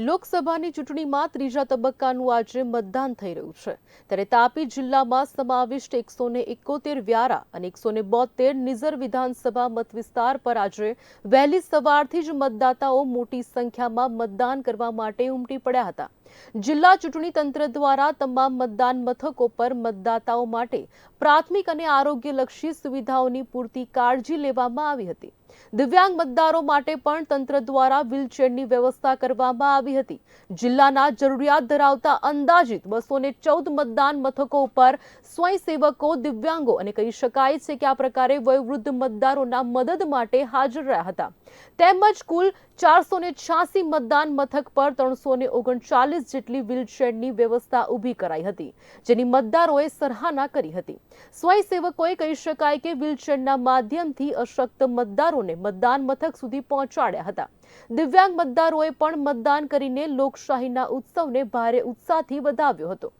લોકસભાની ચૂંટણીમાં ત્રીજા તબક્કાનું આજે મતદાન થઈ રહ્યું છે. ત્યારે તાપી જિલ્લામાં સમાવિષ્ટ એકસો ને એકોતેર વ્યારા અને એકસો ને બોતેર નિઝર વિધાનસભા મતવિસ્તાર પર આજે વહેલી સવારથી જ મતદાતાઓ મોટી સંખ્યામાં મતદાન કરવા માટે ઉમટી પડ્યા હતા. જિલ્લા ચૂંટણી તંત્ર દ્વારા તમામ મતદાન મથકો પર મતદાતાઓ માટે પ્રાથમિક અને આરોગ્યલક્ષી સુવિધાઓની પૂરતી કાળજી લેવામાં આવી હતી. દિવ્યાંગ મતદારો માટે પણ તંત્ર દ્વારા વ્હીલચેરની વ્યવસ્થા કરવામાં આવી હતી. જિલ્લાના જરૂરિયાત ધરાવતા અંદાજિત બસો ચૌદ મતદાન મથકો ઉપર સ્વયંસેવકો, દિવ્યાંગો અને કહી શકાય છે કે આ પ્રકારે વયોવૃદ્ધ મતદારોના મદદ માટે હાજર રહ્યા હતા. તેમજ કુલ ચારસો ને છ્યાસી મતદાન મથક પર ત્રણસો ને ઓગણચાલીસ જેટલી વ્હીલચેરની વ્યવસ્થા ઊભી કરાઈ હતી, જેની મતદારોએ સરાહના કરી હતી. સ્વયંસેવકોએ કહી શકાય કે વ્હીલચેરના માધ્યમથી અશક્ત મતદારોને મતદાન મથક સુધી પહોંચાડ્યા હતા. દિવ્યાંગ મતદારોએ પણ મતદાન કરીને લોકશાહીના ઉત્સવને ભારે ઉત્સાહથી વધાવ્યો હતો.